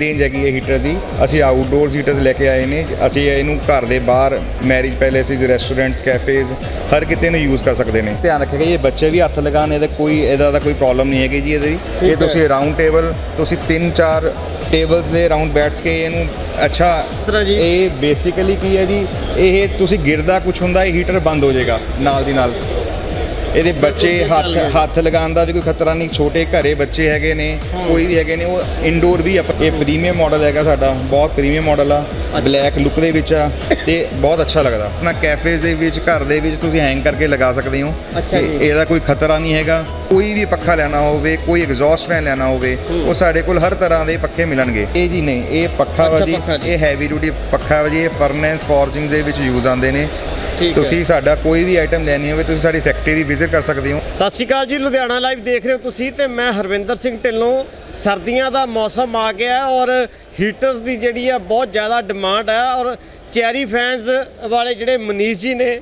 Range ਹੈਗੀ ਹੈ heater ਦੀ। ਅਸੀਂ ਆਊਟਡੋਰ ਹੀਟਰਸ ਲੈ ਕੇ ਆਏ ਨੇ। ਅਸੀਂ ਇਹਨੂੰ ਘਰ ਦੇ ਬਾਹਰ ਮੈਰਿਜ ਪੈਲੇਸਿਸ ਰੈਸਟੋਰੈਂਟਸ ਕੈਫੇਜ਼ ਹਰ ਕਿਤੇ ਨੂੰ ਯੂਜ਼ ਕਰ ਸਕਦੇ ਨੇ। ਧਿਆਨ ਰੱਖਿਆ ਇਹ ਬੱਚੇ ਵੀ ਹੱਥ ਲਗਾਉਣ ਇਹਦਾ ਕੋਈ ਇਹਦਾ ਦਾ ਕੋਈ ਪ੍ਰੋਬਲਮ ਨਹੀਂ ਹੈਗੀ ਜੀ ਇਹਦੀ ਇਹ ਤੁਸੀਂ ਰਾਉਂਡ ਟੇਬਲ ਤੁਸੀਂ 3-4 ਟੇਬਲਸ ਦੇ ਰਾਉਂਡ ਬੈਠ ਕੇ ਇਹਨੂੰ ਅੱਛਾ ਤਰ੍ਹਾਂ ਜੀ? ਇਹ ਬੇਸਿਕਲੀ ਕੀ ਹੈ ਜੀ? ਇਹ ਤੁਸੀਂ ਗਿਰਦਾ ਕੁਝ ਹੁੰਦਾ ਇਹ ਹੀਟਰ ਬੰਦ ਹੋ ਜਾਏਗਾ ਨਾਲ ਦੀ ਨਾਲ। ਇਹਦੇ ਬੱਚੇ ਹੱਥ ਹੱਥ ਲਗਾਉਣ ਦਾ ਵੀ ਕੋਈ ਖਤਰਾ ਨਹੀਂ ਛੋਟੇ ਘਰੇ ਬੱਚੇ ਹੈਗੇ ਨੇ ਕੋਈ ਵੀ ਹੈਗੇ ਨੇ ਉਹ ਇਨਡੋਰ ਵੀ ਆਪਾਂ ਇਹ ਪ੍ਰੀਮੀਅਮ ਮਾਡਲ ਹੈਗਾ ਸਾਡਾ ਬਹੁਤ ਪ੍ਰੀਮੀਅਮ ਮਾਡਲ ਆ ਬਲੈਕ ਲੁੱਕ ਦੇ ਵਿੱਚ ਆ ਤੇ ਬਹੁਤ ਅੱਛਾ ਲੱਗਦਾ। ਆਪਣਾ ਕੈਫੇਜ਼ ਦੇ ਵਿੱਚ ਘਰ ਦੇ ਵਿੱਚ ਤੁਸੀਂ ਹੈਂਗ ਕਰਕੇ ਲਗਾ ਸਕਦੇ ਹੋ। ਇਹਦਾ ਕੋਈ ਖਤਰਾ ਨਹੀਂ ਹੈਗਾ। ਕੋਈ ਵੀ ਪੱਖਾ ਲੈਣਾ ਹੋਵੇ ਕੋਈ ਐਗਜ਼ੌਸਟ ਫੈਨ ਲੈਣਾ ਹੋਵੇ ਉਹ ਸਾਡੇ ਕੋਲ ਹਰ ਤਰ੍ਹਾਂ ਦੇ ਪੱਖੇ ਮਿਲਣਗੇ। ਇਹ ਜੀ ਨਹੀਂ ਇਹ ਪੱਖਾ ਵਾ ਅੱਛਾ ਜੀ ਪੱਖਾ ਜੀ। ਇਹ ਹੈਵੀ ਡਿਊਟੀ ਪੱਖਾ ਵਾ ਜੀ ਇਹ ਫਰਨੈਸ ਫੋਰਜਿੰਗ ਦੇ ਵਿੱਚ ਯੂਜ਼ ਆਉਂਦੇ ਨੇ। ਠੀਕ ਹੈ। ਤੁਸੀਂ ਸਾਡਾ ਕੋਈ ਵੀ ਆਈਟਮ ਲੈਣੀ ਹੋਵੇ ਤੁਸੀਂ ਸਾਡੀ ਫੈਕਟਰੀ ਵੀ ਵਿਜ਼ਿਟ ਕਰ ਸਕਦੇ ਹੋ ਸਤਿ ਸ਼੍ਰੀ ਅਕਾਲ ਜੀ ਲੁਧਿਆਣਾ ਲਾਈਵ ਦੇਖ ਰਹੇ ਹੋ ਤੁਸੀਂ ਤੇ ਮੈਂ ਹਰਵਿੰਦਰ ਸਿੰਘ ਢਿੱਲੋਂ ਸਰਦੀਆਂ ਦਾ ਮੌਸਮ ਆ ਗਿਆ ਹੈ ਔਰ ਹੀਟਰਸ ਦੀ ਜਿਹੜੀ ਆ ਬਹੁਤ ਜ਼ਿਆਦਾ ਡਿਮਾਂਡ ਹੈ ਔਰ ਚੈਰੀ ਫੈਨਸ ਵਾਲੇ ਜਿਹੜੇ ਮਨੀਸ਼ ਜੀ ਨੇ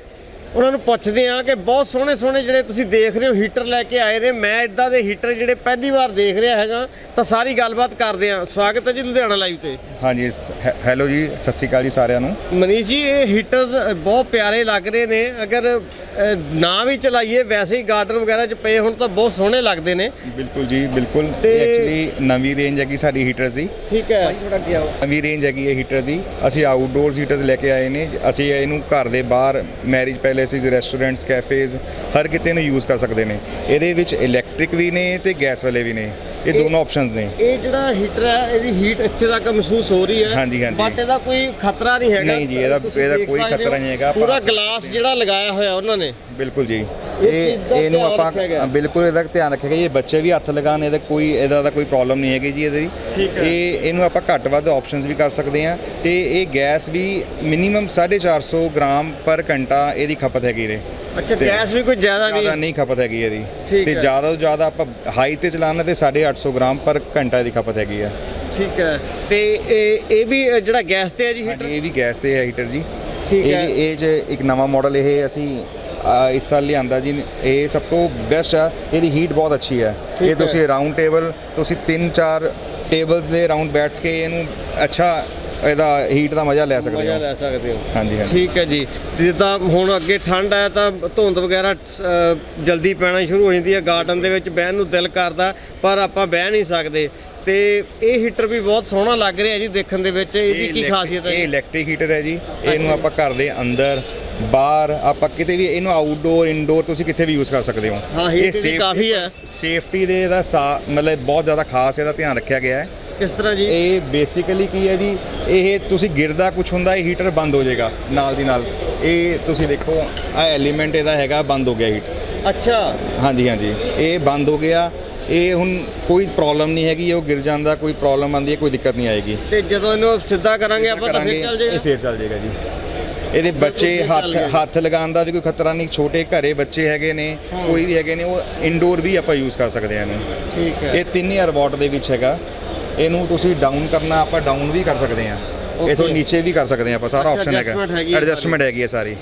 ਉਹਨਾਂ ਨੂੰ ਪੁੱਛਦੇ ਆ ਕਿ ਬਹੁਤ ਸੋਹਣੇ ਸੋਹਣੇ ਜਿਹੜੇ ਤੁਸੀਂ ਦੇਖ ਰਹੇ ਹੋ ਹੀਟਰ ਲੈ ਕੇ ਆਏ ਨੇ। ਮੈਂ ਇਦਾਂ ਦੇ ਹੀਟਰ ਜਿਹੜੇ ਪਹਿਲੀ ਵਾਰ ਦੇਖ ਰਿਹਾ ਹੈਗਾ ਤਾਂ ਸਾਰੀ ਗੱਲਬਾਤ ਕਰਦੇ ਆ ਸਵਾਗਤ ਹੈ ਜੀ ਲੁਧਿਆਣਾ ਲਾਈਵ ਤੇ। ਹਾਂਜੀ ਸ- ਹੈ- ਹੈਲੋ ਜੀ ਸਤਿ ਸ਼੍ਰੀ ਅਕਾਲ ਜੀ ਸਾਰਿਆਂ ਨੂੰ। ਮਨੀਸ਼ ਜੀ ਇਹ ਹੀਟਰਸ ਬਹੁਤ ਪਿਆਰੇ ਲੱਗ ਰਹੇ ਨੇ। ਅਗਰ ਅ, ਨਾ ਵੀ ਚਲਾਈਏ ਵੈਸੇ ਹੀ ਗਾਰਡਨ ਵਗੈਰਾ 'ਚ ਪਏ ਹੁਣ ਤਾਂ ਬਹੁਤ ਸੋਹਣੇ ਲੱਗਦੇ ਨੇ। ਬਿਲਕੁਲ ਜੀ ਬਿਲਕੁਲ। ਤੇ- ਐਕਚੁਅਲੀ ਨਵੀਂ ਰੇਂਜ ਹੈਗੀ ਸਾਡੀ ਹੀਟਰਸ ਦੀ। ਠੀਕ ਹੈ। ਨਵੀਂ ਰੇਂਜ ਹੈਗੀ ਹੈ ਹੀਟਰ ਦੀ। ਅਸੀਂ ਆਊਟਡੋਰ ਹੀਟਰਸ ਲੈ ਕੇ ਆਏ ਨੇ। ਅਸੀਂ ਇਹਨੂੰ ਘਰ ਦੇ ਬਾਹਰ ਮੈਰਿਜ ਪੈਲੇਸਿਸ ਰੈਸਟੋਰੈਂਟਸ ਕੈਫੇਜ਼ ਹਰ ਕਿਤੇ ਨੂੰ ਯੂਜ਼ ਕਰ ਸਕਦੇ ਨੇ। ਇਹਦੇ ਵਿੱਚ ਇਲੈਕਟ੍ਰਿਕ ਵੀ ਨੇ ਤੇ ਗੈਸ ਵਾਲੇ ਵੀ ਨੇ। ਇਹ ਦੋਨੋਂ ਆਪਸ਼ਨਸ ਨੇ। ਇਹ ਜਿਹੜਾ ਹੀਟਰ ਹੈ ਇਹਦੀ ਹੀਟ ਇੱਥੇ ਤੱਕ ਮਹਿਸੂਸ ਹੋ ਰਹੀ ਹੈ। ਹਾਂਜੀ, ਹਾਂਜੀ। ਬਟ ਇਹਦਾ ਕੋਈ ਖਤਰਾ ਨਹੀਂ ਹੈਗਾ। ਨਹੀਂ ਜੀ, ਇਹਦਾ- ਇਹਦਾ ਕੋਈ ਖਤਰਾ ਨਹੀਂ ਹੈਗਾ। ਪੂਰਾ ਗਲਾਸ ਜਿਹੜਾ ਲਗਾਇਆ ਹੋਇਆ ਉਹਨਾਂ ਨੇ। ਬਿਲਕੁਲ ਜੀ। ਇਹ ਦਾ ਇਹਨੂੰ ਆਪਾਂ। ਬਿਲਕੁਲ ਇਹਦਾ ਧਿਆਨ ਰੱਖਿਆ ਇਹ ਬੱਚੇ ਵੀ ਹੱਥ ਲਗਾਉਣ ਇਹਦਾ ਕੋਈ ਇਹਦਾ ਦਾ ਕੋਈ ਪ੍ਰੋਬਲਮ ਨਹੀਂ ਹੈਗੀ ਜੀ ਇਹਦੀ ਹੈ। ਇਹ ਇਹਨੂੰ ਆਪਾਂ ਘੱਟ ਵੱਧ ਆਪਸ਼ਨਸ ਵੀ ਕਰ ਸਕਦੇ ਆ ਤੇ ਇਹ ਗੈਸ ਵੀ ਮਿਨੀਮਮ 450 ਗ੍ਰਾਮ ਪਰ ਘੰਟਾ ਇਹਦੀ ਖਪਤ ਹੈਗੀ ਨੇ ਅੱਛਾ ਗੈਸ ਵੀ ਕੋਈ ਜ਼ਿਆਦਾ ਜ਼ਿਆਦਾ ਨਹੀਂ ਨਹੀਂ ਖਪਤ ਹੈਗੀ ਇਹਦੀ ਤੇ। ਜ਼ਿਆਦਾ ਤੋਂ ਜ਼ਿਆਦਾ ਆਪਾਂ ਹਾਈ ਤੇ ਚਲਾਉਣਾ ਤੇ 850 ਗ੍ਰਾਮ ਪਰ ਘੰਟਾ ਇਹਦੀ ਖਪਤ ਹੈਗੀ ਆ ਠੀਕ ਹੈ ਤੇ ਇਹ ਇਹ ਵੀ ਜਿਹੜਾ ਗੈਸ ਤੇ ਹੈ ਜੀ ਹੀਟਰ ਇਹ ਵੀ ਗੈਸ ਤੇ ਹੈ ਹੀਟਰ ਜੀ ਠੀਕ ਇਹ ਹੈ। ਇਹ 'ਚ ਇੱਕ ਨਵਾਂ ਮਾਡਲ ਇਹ ਅਸੀਂ ਇਸ ਸਾਲ ਲਿਆਂਦਾ ਜੀ। ਇਹ ਸਭ ਤੋਂ ਬੈਸਟ ਆ। ਇਹਦੀ ਹੀਟ ਬਹੁਤ ਅੱਛੀ ਹੈ। ਇਹ। ਤੁਸੀਂ ਰਾਉਂਡ ਟੇਬਲ ਤੁਸੀਂ 3-4 ਟੇਬਲਸ ਦੇ ਰਾਉਂਡ ਬੈਠ ਕੇ ਇਹਨੂੰ ਅੱਛਾ ਇਹਦਾ ਹੀਟ ਦਾ ਮਜ਼ਾ ਲੈ ਸਕਦੇ ਮਜ਼ਾ ਹੋ। ਲੈ ਸਕਦੇ ਹੋ। ਹਾਂਜੀ ਹਾਂਜੀ। ਠੀਕ ਹੈ ਜੀ। ਤੇ ਜਿੱਦਾਂ ਹੁਣ ਅੱਗੇ ਠੰਡ ਹੈ ਤਾਂ ਧੁੰਦ ਵਗੈਰਾ ਜਲਦੀ ਪੈਣਾ ਸ਼ੁਰੂ ਹੋ ਜਾਂਦੀ ਹੈ। ਗਾਰਡਨ ਦੇ ਵਿੱਚ ਬਹਿਣ ਨੂੰ ਦਿਲ ਕਰਦਾ ਪਰ ਆਪਾਂ ਬਹਿ ਨਹੀਂ ਸਕਦੇ। ਤੇ ਇਹ ਹੀਟਰ ਵੀ ਬਹੁਤ ਸੋਹਣਾ ਲੱਗ ਰਿਹਾ ਜੀ ਦੇਖਣ ਦੇ ਵਿੱਚ। ਇਹਦੀ ਇਹ ਕੀ ਖਾਸੀਅਤ ਹੈ ਇਹ? ਇਲੈਕਟ੍ਰਿਕ ਹੀਟਰ ਹੈ ਜੀ। ਇਹਨੂੰ ਆਪਾਂ ਘਰ ਦੇ ਅੰਦਰ ਬਾਹਰ ਆਪਾਂ ਕਿਤੇ ਵੀ ਇਹਨੂੰ ਆਊਟਡੋਰ ਇਨਡੋਰ ਤੁਸੀਂ ਕਿੱਥੇ ਵੀ ਯੂਜ਼ ਕਰ ਸਕਦੇ ਹੋ। ਹਾਂ, ਇਹਦੀ ਕਾਫੀ ਹੈ। ਸੇਫਟੀ ਦੇ ਦਾ ਮਤਲਬ ਬਹੁਤ ਜ਼ਿਆਦਾ ਖਾਸ ਇਹਦਾ ਧਿਆਨ ਰੱਖਿਆ ਗਿਆ ਹੈ। ਕਿਸ ਤਰ੍ਹਾਂ ਜੀ? ਇਹ ਬੇਸਿਕਲੀ ਕੀ ਹੈ ਜੀ? ਇਹ ਤੁਸੀਂ ਗਿਰਦਾ ਕੁਝ ਹੁੰਦਾ ਇਹ ਹੀਟਰ ਬੰਦ ਹੋ ਜਾਏਗਾ ਨਾਲ ਦੀ ਨਾਲ। ਇਹ ਤੁਸੀਂ ਦੇਖੋ ਆ ਐਲੀਮੈਂਟ ਇਹਦਾ ਹੈਗਾ ਬੰਦ ਹੋ ਗਿਆ ਹੀਟ ਅੱਛਾ। ਹਾਂਜੀ ਹਾਂਜੀ। ਇਹ ਬੰਦ ਹੋ ਗਿਆ। ਇਹ ਹੁਣ ਕੋਈ ਪ੍ਰੋਬਲਮ ਨਹੀਂ ਹੈਗੀ ਉਹ ਗਿਰ ਜਾਂਦਾ ਕੋਈ ਪ੍ਰੋਬਲਮ ਆਉਂਦੀ ਹੈ ਕੋਈ ਦਿੱਕਤ ਨਹੀਂ ਆਏਗੀ। ਤੇ ਜਦੋਂ ਇਹਨੂੰ ਸਿੱਧਾ ਕਰਾਂਗੇ ਆਪਾਂ ਤਾਂ ਫਿਰ ਚੱਲ ਇਹ ਜਾਏਗਾ ਫੇਰ ਚੱਲ ਜਾਏਗਾ ਜੀ। ਇਹਦੇ ਬੱਚੇ ਹੱਥ। ਹੱਥ ਲਗਾਉਣ ਦਾ ਵੀ ਕੋਈ ਖਤਰਾ ਨਹੀਂ ਛੋਟੇ ਘਰੇ ਬੱਚੇ ਹੈਗੇ ਨੇ ਕੋਈ ਵੀ ਹੈਗੇ ਨੇ ਉਹ ਇਨਡੋਰ ਵੀ ਆਪਾਂ ਯੂਜ਼ ਕਰ ਸਕਦੇ ਹਾਂ ਇਹਨੂੰ। ਠੀਕ ਹੈ। ਇਹ 3000 ਵਾਟ ਦੇ ਵਿੱਚ ਹੈਗਾ। ਇਹਨੂੰ ਤੁਸੀਂ ਡਾਊਨ ਕਰਨਾ ਆਪਾਂ ਡਾਊਨ ਵੀ ਕਰ ਸਕਦੇ ਹਾਂ। ਇਥੋਂ. ਨੀਚੇ ਵੀ ਕਰ ਸਕਦੇ ਹਾਂ ਆਪਾਂ ਸਾਰਾ ਆਪਸ਼ਨ ਹੈਗਾ। ਐਡਜਸਟਮੈਂਟ ਹੈਗੀ ਹੈ ਸਾਰੀ।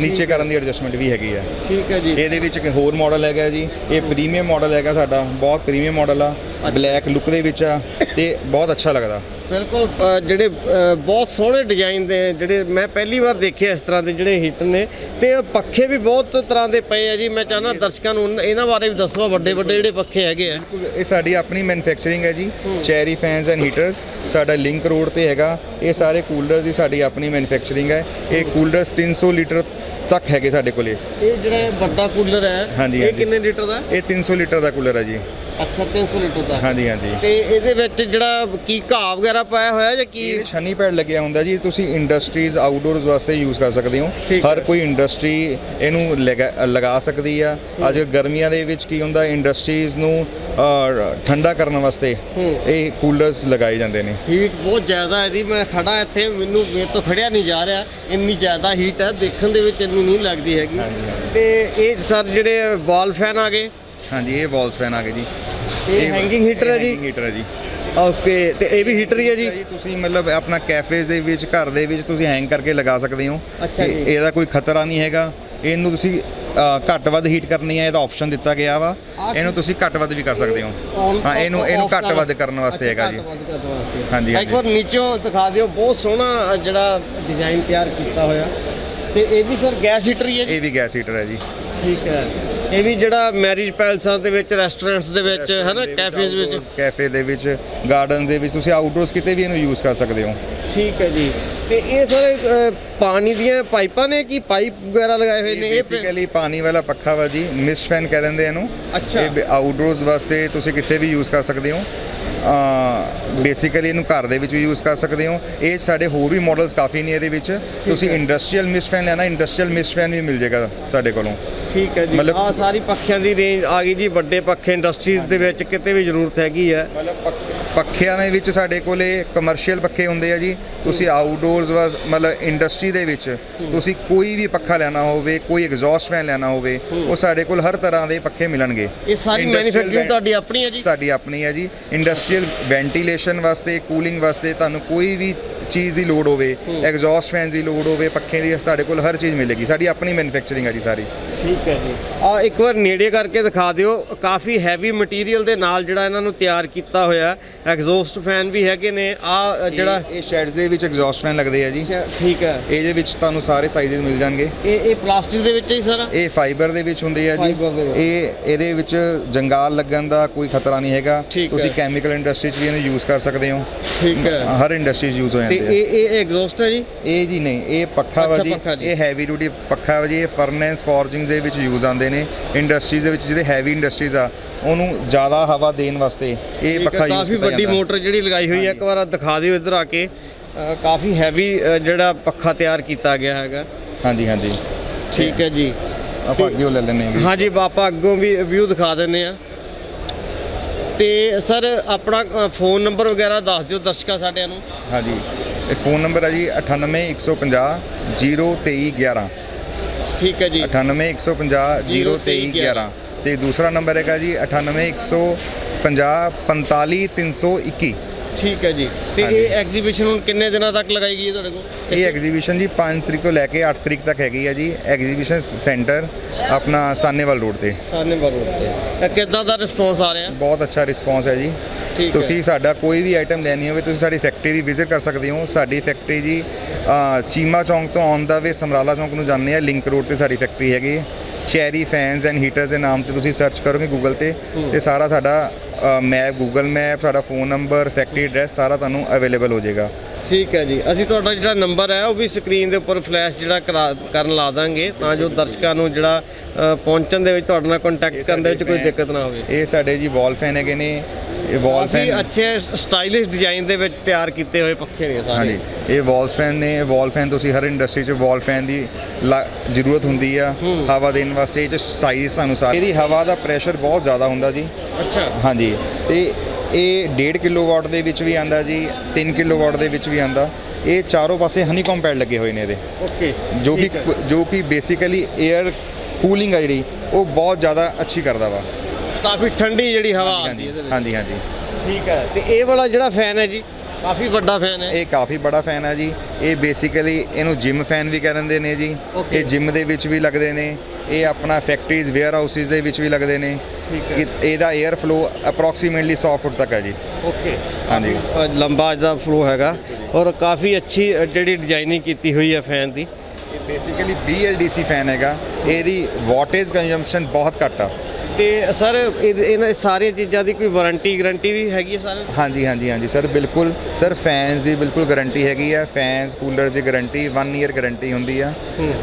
ਨੀਚੇ ਕਰਨ ਦੀ ਐਡਜਸਟਮੈਂਟ ਵੀ ਹੈਗੀ ਹੈ ਠੀਕ ਹੈ ਜੀ। ਇਹਦੇ ਵਿੱਚ ਇੱਕ ਹੋਰ ਮਾਡਲ ਹੈਗਾ ਜੀ। ਇਹ ਪ੍ਰੀਮੀਅਮ ਮਾਡਲ ਹੈਗਾ ਸਾਡਾ ਬਹੁਤ ਪ੍ਰੀਮੀਅਮ ਮਾਡਲ ਆ। ਬਲੈਕ ਲੁੱਕ ਦੇ ਵਿੱਚ ਆ ਤੇ ਬਹੁਤ ਅੱਛਾ ਲੱਗਦਾ। ਬਿਲਕੁਲ ਅ, ਜਿਹੜੇ ਅ, ਬਹੁਤ ਸੋਹਣੇ ਡਿਜ਼ਾਈਨ ਦੇ ਜਿਹੜੇ ਮੈਂ ਪਹਿਲੀ ਵਾਰ ਦੇਖੇ ਇਸ ਤਰ੍ਹਾਂ ਦੇ ਜਿਹੜੇ ਹੀਟਰ ਨੇ ਤੇ ਪੱਖੇ ਵੀ ਬਹੁਤ ਤਰ੍ਹਾਂ ਦੇ ਪਏ ਆ ਜੀ। ਮੈਂ ਚਾਹਨਾ ਦਰਸ਼ਕਾਂ ਨੂੰ ਇਹਨਾਂ ਬਾਰੇ ਵੀ ਦੱਸੋ ਵੱਡੇ ਵੱਡੇ ਜਿਹੜੇ ਪੱਖੇ ਹੈਗੇ ਆ। ਬਿਲਕੁਲ ਇਹ ਸਾਡੀ ਆਪਣੀ ਮੈਨੂਫੈਕਚਰਿੰਗ ਹੈ ਜੀ ਚੈਰੀ ਫੈਨਸ ਐਂਡ ਹੀਟਰਸ ਸਾਡਾ ਲਿੰਕ ਰੋਡ ਤੇ ਹੈਗਾ ਇਹ ਸਾਰੇ ਕੂਲਰਸ ਦੀ ਸਾਡੀ ਆਪਣੀ ਮੈਨੂਫੈਕਚਰਿੰਗ ਹੈ। ਇਹ ਕੂਲਰਸ 300 ਲੀਟਰ ਤੱਕ ਹੈਗੇ ਸਾਡੇ ਕੋਲੇ। ਇਹ ਜਿਹੜਾ ਵੱਡਾ ਕੂਲਰ ਹੈ ਹਾਂਜੀ, ਇਹ ਹਾਂਜੀ। ਕਿੰਨੇ ਲੀਟਰ ਦਾ? ਇਹ 300 ਲੀਟਰ ਦਾ ਕੂਲਰ ਹੈ ਜੀ। ਅੱਛਾ 300 ਲੀਟਰ ਦਾ। ਹਾਂਜੀ ਹਾਂਜੀ। ਤੇ ਇਹਦੇ ਵਿੱਚ ਜਿਹੜਾ ਕੀ ਘਾਹ ਵਗੈਰਾ ਪਾਇਆ ਹੋਇਆ ਜਾਂ ਕੀ? ਇਹ ਸ਼ਨੀ ਪੈਡ ਲੱਗਿਆ ਹੁੰਦਾ ਜੀ ਤੁਸੀਂ ਇੰਡਸਟਰੀਜ਼ ਆਊਟਡੋਰਸ ਵਾਸਤੇ ਯੂਜ਼ ਕਰ ਸਕਦੇ ਹੋ। ਠੀਕ ਹਰ। ਕੋਈ ਇੰਡਸਟਰੀ ਇਹਨੂੰ ਲਗਾ- ਲਗਾ ਸਕਦੀ ਆ। ਅੱਜ ਗਰਮੀਆਂ ਦੇ ਵਿੱਚ ਕੀ ਹੁੰਦਾ ਇੰਡਸਟਰੀਜ਼ ਨੂੰ ਅ, ਠੰਡਾ ਕਰਨ ਵਾਸਤੇ। ਇਹ ਕੂਲਰਸ ਲਗਾਏ ਜਾਂਦੇ ਨੇ। ਹੀਟ ਬਹੁਤ ਜ਼ਿਆਦਾ ਹੈ ਜੀ ਮੈਂ ਖੜਾ ਇੱਥੇ ਮੈਨੂੰ ਮੇਰੇ ਤੋਂ ਖੜਿਆ ਨਹੀਂ ਜਾ ਰਿਹਾ। ਇੰਨੀ ਜ਼ਿਆਦਾ ਹੀਟ ਹੈ ਦੇਖਣ ਦੇ ਵਿੱਚ ਇੰਨੀ ਨਹੀਂ ਲੱਗਦੀ ਹੈਗੀ। ਹਾਂਜੀ, ਹਾਂਜੀ। ਤੇ ਇਹ ਸਰ ਜਿਹੜੇ ਵਾਲ ਫੈਨ ਆ ਗਏ ਹਾਂਜੀ ਇਹ ਵਾਲਸ ਫੈਨ ਆ ਗਏ ਜੀ। ਇਹ hanging heater ਹੈ ਜੀ? ਹੈਂਗਿੰਗ ਹੀਟਰ ਹੈ ਜੀ। ਓਕੇ ਤੇ ਇਹ ਵੀ ਹੀਟਰ ਹੀ ਹੈ ਜੀ? ਤੁਸੀਂ ਮਤਲਬ ਆਪਣਾ ਕੈਫੇਜ਼ ਦੇ ਵਿੱਚ ਘਰ ਦੇ ਵਿੱਚ ਤੁਸੀਂ ਹੈਂਗ ਕਰਕੇ ਲਗਾ ਸਕਦੇ ਹੋ। ਤੇ। ਇਹਦਾ ਕੋਈ ਖਤਰਾ ਨਹੀਂ ਹੈਗਾ। ਇਹਨੂੰ ਤੁਸੀਂ ਘੱਟ ਵੱਧ ਹੀਟ ਕਰਨੀ ਹੈ ਇਹਦਾ ਆਪਸ਼ਨ ਦਿੱਤਾ ਗਿਆ ਵਾ। ਇਹਨੂੰ ਤੁਸੀਂ ਘੱਟ ਵੱਧ ਵੀ ਕਰ ਸਕਦੇ ਹੋ। ਹਾਂ ਇਹਨੂੰ ਇਹਨੂੰ ਘੱਟ ਵੱਧ ਕਰਨ ਵਾਸਤੇ ਹੈਗਾ ਜੀ। ਹਾਂਜੀ, ਇੱਕ। ਵਾਰ ਨੀਚੋਂ ਦਿਖਾ ਦਿਓ ਬਹੁਤ ਸੋਹਣਾ ਜਿਹੜਾ ਡਿਜ਼ਾਈਨ ਤਿਆਰ ਕੀਤਾ ਹੋਇਆ। ਤੇ ਇਹ ਵੀ ਸਰ ਗੈਸ ਹੀਟਰ ਹੀ ਹੈ ਜੀ? ਇਹ ਵੀ ਗੈਸ ਹੀਟਰ ਹੈ ਜੀ। ਠੀਕ ਹੈ। ਇਹ ਵੀ ਜਿਹੜਾ ਮੈਰਿਜ ਪੈਲਸਾਂ ਦੇ ਵਿੱਚ ਰੈਸਟੋਰੈਂਟਸ ਦੇ ਵਿੱਚ ਹੈ ਨਾ ਕੈਫੇਜ਼ ਵਿੱਚ ਕੈਫੇ ਦੇ ਵਿੱਚ ਗਾਰਡਨ ਦੇ ਵਿੱਚ ਤੁਸੀਂ ਆਊਟਡੋਰਸ ਕਿਤੇ ਵੀ ਇਹਨੂੰ ਯੂਜ਼ ਕਰ ਸਕਦੇ ਹੋ। ਠੀਕ ਹੈ ਜੀ। ਤੇ ਇਹ ਸਰ ਪਾਣੀ ਦੀਆਂ ਪਾਈਪਾਂ ਨੇ ਕਿ ਪਾਈਪ ਵਗੈਰਾ ਲਗਾਏ ਹੋਏ ਨੇ? ਇਹ ਬੇਸਿਕਲੀ ਪਾਣੀ ਵਾਲਾ ਪੱਖਾ ਵਾ ਜੀ ਮਿਸ ਫੈਨ ਕਹਿ ਦਿੰਦੇ ਇਹਨੂੰ। ਅੱਛਾ। ਇਹ ਆਊਟਡੋਰਸ ਵਾਸਤੇ ਤੁਸੀਂ ਕਿਤੇ ਵੀ ਯੂਜ਼ ਕਰ ਸਕਦੇ ਹੋ। ਬੇਸਿਕਲੀ ਇਹਨੂੰ ਘਰ ਦੇ ਵਿੱਚ ਵੀ ਯੂਜ਼ ਕਰ ਸਕਦੇ ਹੋ। ਇਹ ਸਾਡੇ ਹੋਰ ਵੀ ਮਾਡਲਸ ਕਾਫੀ ਨੇ ਇਹਦੇ ਵਿੱਚ। ਤੁਸੀਂ ਇੰਡਸਟਰੀਅਲ ਮਿਸ ਫੈਨ ਲੈਣਾ ਇੰਡਸਟਰੀਅਲ ਮਿਸ ਫੈਨ ਵੀ ਮਿਲ ਜਾਏਗਾ ਸਾਡੇ ਕੋਲੋਂ। ਠੀਕ ਹੈ ਜੀ। ਮਤਲਬ- ਆ ਸਾਰੀ ਪੱਖਿਆਂ ਦੀ ਰੇਂਜ ਆ ਗਈ ਜੀ ਵੱਡੇ ਪੱਖੇ ਇੰਡਸਟਰੀਜ਼ ਦੇ ਵਿੱਚ ਕਿਤੇ ਵੀ ਜ਼ਰੂਰਤ ਹੈਗੀ ਹੈ। ਮਤਲਬ ਪੱਖ- ਪੱਖਿਆਂ ਦੇ ਵਿੱਚ ਸਾਡੇ ਕੋਲੇ ਕਮਰਸ਼ੀਅਲ ਪੱਖੇ ਹੁੰਦੇ ਆ ਜੀ। ਤੁਸੀਂ ਆਊਟਡੋਰਸ ਮਤਲਬ ਇੰਡਸਟਰੀ ਦੇ ਵਿੱਚ ਤੁਸੀਂ ਕੋਈ ਵੀ ਪੱਖਾ ਲੈਣਾ ਹੋਵੇ ਕੋਈ ਐਗਜ਼ੌਸਟ ਫੈਨ ਲੈਣਾ ਹੋਵੇ ਉਹ ਸਾਡੇ ਕੋਲ ਹਰ ਤਰ੍ਹਾਂ ਦੇ ਪੱਖੇ ਮਿਲਣਗੇ। ਇਹ ਸਾਰੀ Industrial ਮੈਨੂਫੈਕਚਰਿੰਗ vent- ਤੁਹਾਡੀ ਆਪਣੀ ਹੈ ਜੀ? ਸਾਡੀ ਆਪਣੀ ਹੈ ਜੀ। ਇੰਡਸਟਰੀਅਲ ਵੈਂਟੀਲੇਸ਼ਨ ਵਾਸਤੇ ਕੂਲਿੰਗ ਵਾਸਤੇ ਤੁਹਾਨੂੰ ਕੋਈ ਵੀ ਚੀਜ਼ ਦੀ ਲੋੜ ਹੋਵੇ ਐਗਜ਼ੌਸਟ ਫੈਨਸ ਦੀ ਲੋੜ ਹੋਵੇ ਪੱਖੇ ਦੀ ਸਾਡੇ ਕੋਲ ਹਰ ਚੀਜ਼ ਮਿਲੇਗੀ ਸਾਡੀ ਆਪਣੀ ਮੈਨੂਫੈਕਚਰਿੰਗ ਹੈ ਜੀ ਸਾਰੀ। ਠੀਕ ਹੈ ਜੀ। ਆ ਇੱਕ ਵਾਰ ਨੇੜੇ ਕਰਕੇ ਦਿਖਾ ਦਿਓ ਕਾਫੀ ਹੈਵੀ ਮਟੀਰੀਅਲ ਦੇ ਨਾਲ ਜਿਹੜਾ ਇਹਨਾਂ ਨੂੰ ਤਿਆਰ ਕੀਤਾ ਹੋਇਆ ਐਗਜ਼ੌਸਟ ਫੈਨ ਵੀ ਹੈਗੇ ਨੇ ਆ ਜਿਹੜਾ ਇਹ ਸ਼ੈਡਸ ਦੇ ਵਿੱਚ ਐਗਜ਼ੌਸਟ ਫੈਨ ਲੱਗਦੇ ਆ ਜੀ। ਠੀਕ ਹੈ। ਇਹਦੇ ਵਿੱਚ ਤੁਹਾਨੂੰ ਸਾਰੇ ਸਾਈਜ਼ਸ ਮਿਲ ਜਾਣਗੇ। ਇਹ ਇਹ ਪਲਾਸਟਿਕ ਦੇ ਵਿੱਚ ਹੀ ਸਰ? ਇਹ ਫਾਈਬਰ ਦੇ ਵਿੱਚ ਹੁੰਦੇ ਆ ਜੀ। ਇਹ ਇਹਦੇ ਵਿੱਚ ਜੰਗਾਲ ਲੱਗਣ ਦਾ ਕੋਈ ਖਤਰਾ ਨਹੀਂ ਹੈਗਾ। ਤੁਸੀਂ। ਕੈਮੀਕਲ ਇੰਡਸਟਰੀ 'ਚ ਵੀ ਇਹਨੂੰ ਯੂਜ਼ ਕਰ ਸਕਦੇ ਹੋ। ਠੀਕ ਹੈ। ਹਰ ਇੰਡਸਟਰੀ 'ਚ ਯੂਜ਼ ਹੋ ਜਾਂਦੇ। ਆ। ਇਹ ਇਹ ਐਗਜ਼ੌਸਟ ਹੈ ਜੀ? ਇਹ ਜੀ ਨਹੀਂ ਇਹ ਪੱਖਾ ਵਾ ਅੱਛਾ, ਜੀ ਪੱਖਾ ਜੀ। ਇਹ ਹੈਵੀ ਡਿਊਟੀ ਪੱਖਾ ਵਾ ਜੀ ਇਹ ਫਰਨੈਸ ਫੋਰਜਿੰਗ ਦੇ ਵਿੱਚ ਯੂਜ਼ ਆਉਂਦੇ ਨੇ ਇੰਡਸਟਰੀਜ਼ ਦੇ ਵਿੱਚ ਜਿਹਦੇ ਹੈਵੀ ਇੰਡਸਟਰੀਜ਼ ਆ ਉਹਨੂੰ ਜ਼ਿਆਦਾ ਹਵਾ ਦੇਣ ਵਾਸਤੇ ਇਹ ਪੱਖਾ ਯੂਜ਼ ਕਾਫੀ ਕੀਤਾ ਵੱਡੀ ਜਾਂਦਾ। ਮੋਟਰ ਜਿਹੜੀ ਲਗਾਈ ਹੋਈ ਹੈ ਇੱਕ ਵਾਰ ਦਿਖਾ ਦਿਓ ਇੱਧਰ ਆ ਕੇ। ਅ, ਕਾਫੀ ਹੈਵੀ ਜਿਹੜਾ ਪੱਖਾ ਤਿਆਰ ਕੀਤਾ ਗਿਆ ਹੈਗਾ। ਹਾਂਜੀ ਹਾਂਜੀ। ਠੀਕ ਹੈ ਜੀ। ਆਪਾਂ ਅੱਗੇ ਉਹ ਲੈ ਲੈਣੇ ਵੀ। ਹਾਂਜੀ ਬਾਪਾ ਅੱਗੋਂ ਵੀ ਵਿਊ ਦਿਖਾ ਦਿੰਨੇ ਆ ਤੇ ਸਰ ਆਪਣਾ ਫੋਨ ਨੰਬਰ ਵਗੈਰਾ ਦੱਸ ਦਿਓ ਦਰਸ਼ਕਾਂ ਸਾਡਿਆਂ ਨੂੰ। ਹਾਂਜੀ। ਇਹ ਫੋਨ ਨੰਬਰ ਹੈ ਜੀ 98150 02311 ਠੀਕ ਹੈ ਜੀ। 98150 02311 ਤੇ ਦੂਸਰਾ ਨੰਬਰ ਹੈਗਾ ਜੀ 98150 45321 ਠੀਕ ਹੈ ਜੀ। ਤੇ। ਇਹ ਐਗਜ਼ੀਬਿਸ਼ਨ ਹੁਣ ਕਿੰਨੇ ਦਿਨਾਂ ਤੱਕ ਲਗਾਈ ਗਈ ਹੈ ਤੁਹਾਡੇ ਕੋਲ? ਇਹ ਐਗਜ਼ੀਬਿਸ਼ਨ ਜੀ 5 ਤਰੀਕ ਤੋਂ ਲੈ ਕੇ 8 ਤਰੀਕ ਤੱਕ ਹੈਗੀ ਹੈ ਜੀ। ਐਗਜ਼ੀਬਿਸ਼ਨ ਸੈਂਟਰ ਆਪਣਾ ਸਾਨੇਵਾਲ ਰੋਡ ਤੇ। ਸਾਨੇ ਰੋਡ ਤੇ। ਕਿੱਦਾਂ ਦਾ ਰਿਸਪੌਂਸ ਆ ਰਿਹਾ? ਬਹੁਤ ਅੱਛਾ ਰਿਸਪੌਂਸ ਹੈ ਜੀ। ਤੁਸੀਂ ਸਾਡਾ ਕੋਈ ਵੀ ਆਈਟਮ ਲੈਣੀ ਹੋਵੇ ਤੁਸੀਂ ਸਾਡੀ ਫੈਕਟਰੀ ਵੀ ਵਿਜ਼ਿਟ ਕਰ ਸਕਦੇ ਹੋ। ਸਾਡੀ ਫੈਕਟਰੀ ਜੀ ਚੀਮਾ ਚੌਂਕ ਤੋਂ ਆਨ ਦਾ ਵੇ ਸਮਰਾਲਾ ਚੌਂਕ ਨੂੰ ਜਾਂਦੇ ਆ। ਲਿੰਕ ਰੋਡ ਤੇ ਸਾਡੀ ਫੈਕਟਰੀ ਹੈਗੀ ਹੈ। ਚੈਰੀ ਫੈਨਸ ਐਂਡ ਹੀਟਰਸ ਦੇ ਨਾਮ ਤੇ ਤੁਸੀਂ ਸਰਚ ਕਰੋਗੇ ਗੂਗਲ ਤੇ ਤੇ ਸਾਰਾ ਸਾਡਾ ਮੈਪ ਗੂਗਲ ਮੈਪ ਸਾਡਾ ਫੋਨ ਨੰਬਰ ਫੈਕਟਰੀ ਐਡਰੈਸ ਸਾਰਾ ਤੁਹਾਨੂੰ ਅਵੇਲੇਬਲ ਹੋ ਜਾਏਗਾ। ਠੀਕ ਹੈ ਜੀ। ਅਸੀਂ ਤੁਹਾਡਾ ਜਿਹੜਾ ਨੰਬਰ ਹੈ ਉਹ ਵੀ ਸਕਰੀਨ ਦੇ ਉੱਪਰ ਫਲੈਸ਼ ਜਿਹੜਾ ਕਰਾ- ਕਰਨ ਲਾ ਦਾਂਗੇ ਤਾਂ ਜੋ ਦਰਸ਼ਕਾਂ ਨੂੰ ਜਿਹੜਾ ਪਹੁੰਚਣ ਦੇ ਵਿੱਚ ਤੁਹਾਡੇ ਨਾਲ ਕੰਟੈਕਟ ਕਰਨ ਦੇ ਵਿੱਚ ਕੋਈ ਦਿੱਕਤ ਨਾ ਹੋਵੇ। ਇਹ ਸਾਡੇ ਜੀ ਵਾਲ ਫੈਨ ਹੈਗੇ ਨੇ। ਇਹ ਵਾਲ ਫੈਨ ਅੱਛੇ ਸਟਾਈਲਿਸ਼ ਡਿਜ਼ਾਈਨ ਦੇ ਵਿੱਚ ਤਿਆਰ ਕੀਤੇ ਹੋਏ ਪੱਖੇ ਨੇ ਸਾਰੇ। ਹਾਂਜੀ। ਇਹ ਵਾਲ ਫੈਨ ਨੇ ਵਾਲ ਫੈਨ ਤੁਸੀਂ ਹਰ ਇੰਡਸਟਰੀ 'ਚ ਵਾਲ ਫੈਨ ਦੀ ਜ਼ਰੂਰਤ ਹੁੰਦੀ ਆ। ਹਵਾ ਦੇਣ ਵਾਸਤੇ ਇਹ 'ਚ ਸਾਈਜ਼ ਤੁਹਾਨੂੰ ਸਾਰੇ ਇਹਦੀ ਹਵਾ ਦਾ ਪ੍ਰੈਸ਼ਰ ਬਹੁਤ ਜ਼ਿਆਦਾ ਹੁੰਦਾ ਜੀ। ਅੱਛਾ। ਹਾਂਜੀ। ਤੇ ਇਹ 1.5 ਕਿਲੋਵਾਟ ਦੇ ਵਿੱਚ ਵੀ ਆਂਦਾ ਜੀ 3 ਕਿਲੋਵਾਟ ਦੇ ਵਿੱਚ ਵੀ ਆਂਦਾ। ਇਹ ਚਾਰੋਂ ਪਾਸੇ ਹਨੀਕੌਮ ਪੈਡ ਲੱਗੇ ਹੋਏ ਨੇ ਇਹਦੇ। ਓਕੇ ਜੋ ਕਿ। ਜੋ ਕਿ ਬੇਸਿਕਲੀ 에ਅਰ ਕੂਲਿੰਗ ਆ ਜਿਹੜੀ ਉਹ ਬਹੁਤ ਜ਼ਿਆਦਾ ਅੱਛੀ ਕਰਦਾ ਵਾ। ਕਾਫੀ ਠੰਡੀ ਜਿਹੜੀ ਹਵਾ ਆਉਂਦੀ ਇਹਦੇ ਵਿੱਚ। ਹਾਂਜੀ ਹਾਂਜੀ। ਠੀਕ ਹੈ ਤੇ ਇਹ ਵਾਲਾ ਜਿਹੜਾ ਫੈਨ ਹੈ ਜੀ ਕਾਫੀ ਵੱਡਾ ਫੈਨ ਹੈ। ਇਹ ਕਾਫੀ ਬੜਾ ਫੈਨ ਹੈ ਜੀ। ਇਹ ਬੇਸਿਕਲੀ ਇਹਨੂੰ ਜਿਮ ਫੈਨ ਵੀ ਕਹਿ ਦਿੰਦੇ ਨੇ ਜੀ. ਇਹ ਜਿਮ ਦੇ ਵਿੱਚ ਵੀ ਲੱਗਦੇ ਨੇ। ਇਹ ਆਪਣਾ ਫੈਕਟਰੀਜ਼ ਵੇਅਰ ਹਾਊਸਿਸ ਦੇ ਵਿੱਚ ਵੀ ਲੱਗਦੇ ਨੇ। ਕਿ ਇਹਦਾ 에ਅਰ ਫਲੋ ਅਪਰੋਕਸੀਮੇਟਲੀ 100 ਫੁੱਟ ਤੱਕ ਹੈ ਜੀ। ਓਕੇ ਹਾਂਜੀ। ਲੰਬਾ ਇਹਦਾ ਫਲੋ ਹੈਗਾ ਔਰ ਕਾਫੀ ਅੱਛੀ ਜਿਹੜੀ ਡਿਜ਼ਾਈਨਿੰਗ ਕੀਤੀ ਹੋਈ ਹੈ ਫੈਨ ਦੀ। ਇਹ ਬੇਸਿਕਲੀ BLDC ਫੈਨ ਹੈਗਾ। ਇਹਦੀ ਵਾਟੇਜ ਕੰਜ਼ੰਪਸ਼ਨ ਬਹੁਤ ਘੱਟ ਆ। ਤੇ ਸਰ ਇਹਨਾਂ ਸਾਰੀਆਂ ਚੀਜ਼ਾਂ ਦੀ ਕੋਈ ਵਾਰੰਟੀ ਗਾਰੰਟੀ ਵੀ ਹੈਗੀ ਹੈ ਸਰ ਹਾਂਜੀ ਹਾਂਜੀ ਹਾਂਜੀ ਸਰ ਬਿਲਕੁਲ। ਸਰ ਫੈਨਸ ਦੀ ਬਿਲਕੁਲ ਗਾਰੰਟੀ ਹੈਗੀ ਆ। ਫੈਨਸ ਕੂਲਰਸ ਦੀ ਗਾਰੰਟੀ 1 ਈਅਰ ਗਾਰੰਟੀ ਹੁੰਦੀ ਆ।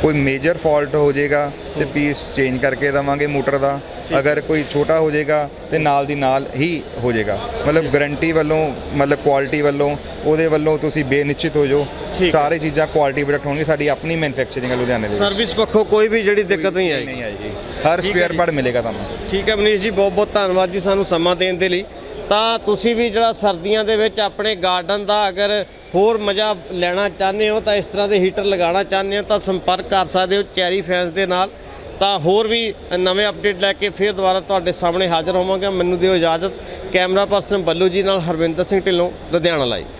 ਕੋਈ ਮੇਜਰ ਫਾਲਟ ਹੋ ਜਾਏਗਾ ਤੇ ਪੀਸ ਚੇਂਜ ਕਰਕੇ ਦਵਾਂਗੇ ਮੋਟਰ ਦਾ। ਅਗਰ ਕੋਈ ਛੋਟਾ ਹੋ ਜਾਏਗਾ ਤੇ ਨਾਲ ਦੀ ਨਾਲ ਹੀ ਹੋ ਜਾਏਗਾ। ਮਤਲਬ ਗਾਰੰਟੀ ਵੱਲੋਂ ਮਤਲਬ ਕੁਆਲਿਟੀ ਵੱਲੋਂ ਉਹਦੇ ਵੱਲੋਂ ਤੁਸੀਂ ਬੇਨਿਸ਼ਚਿਤ ਹੋ ਜਾਓ। ਸਾਰੇ ਚੀਜ਼ਾਂ ਕੁਆਲਿਟੀ ਪ੍ਰੋਡਕਟ ਹੋਣਗੇ ਸਾਡੀ ਆਪਣੀ ਮੈਨੂਫੈਕਚਰਿੰਗ ਹੈ ਲੁਧਿਆਣੇ ਦੇ ਸਰਵਿਸ ਪੱਖੋਂ ਕੋਈ ਵੀ ਜਿਹੜੀ ਦਿੱਕਤ ਨਹੀਂ ਆਏਗੀ। ਹਰ ਸਪੇਅਰ। ਪਾਰਟ ਮਿਲੇਗਾ ਤੁਹਾਨੂੰ। ਠੀਕ ਹੈ ਮਨੀਸ਼ ਜੀ ਬਹੁਤ ਬਹੁਤ ਧੰਨਵਾਦ ਜੀ ਸਾਨੂੰ ਸਮਾਂ ਦੇਣ ਦੇ ਲਈ। ਤਾਂ ਤੁਸੀਂ ਵੀ ਜਿਹੜਾ ਸਰਦੀਆਂ ਦੇ ਵਿੱਚ ਆਪਣੇ ਗਾਰਡਨ ਦਾ ਅਗਰ ਹੋਰ ਮਜ਼ਾ ਲੈਣਾ ਚਾਹੁੰਦੇ ਹੋ ਤਾਂ ਇਸ ਤਰ੍ਹਾਂ ਦੇ ਹੀਟਰ ਲਗਾਉਣਾ ਚਾਹੁੰਦੇ ਹੋ ਤਾਂ ਸੰਪਰਕ ਕਰ ਸਕਦੇ ਹੋ ਚੈਰੀ ਫੈਨਸ ਦੇ ਨਾਲ। ਤਾਂ ਹੋਰ ਵੀ ਨਵੇਂ ਅਪਡੇਟ ਲੈ ਕੇ ਫਿਰ ਦੁਬਾਰਾ ਤੁਹਾਡੇ ਸਾਹਮਣੇ ਹਾਜ਼ਰ ਹੋਵਾਂਗਾ। ਮੈਨੂੰ ਦਿਓ ਇਜਾਜ਼ਤ। ਕੈਮਰਾ ਪਰਸਨ ਬੱਲੂ ਜੀ ਨਾਲ ਹਰਵਿੰਦਰ ਸਿੰਘ ਢਿੱਲੋਂ ਲੁਧਿਆਣਾ ਲਾਈਵ